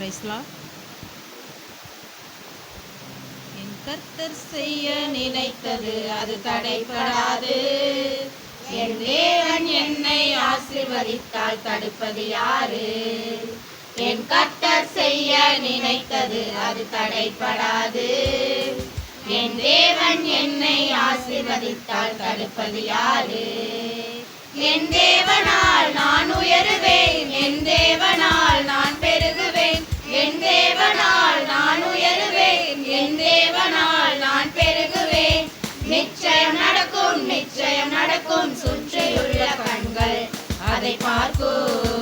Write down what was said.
பிரைஸ்லா? என் கர்த்தர் செய்ய நினைத்தது அது தடைப்படாது. என் தேவன் என்னை ஆசிர்வதித்தால் தடுப்பது யாரு? என் கர்த்தர் செய்ய நினைத்தது அது தடைப்படாது. என் தேவன் என்னை ஆசிர்வதித்தால் தடுப்பது யாரு? என் தேவனால் நான் உயருவேன் என் தேவனால் நான் நிச்சயம் நடக்கும் நிச்சயம் நடக்கும். சுற்றியுள்ள கண்கள் அதை பார்க்கும்.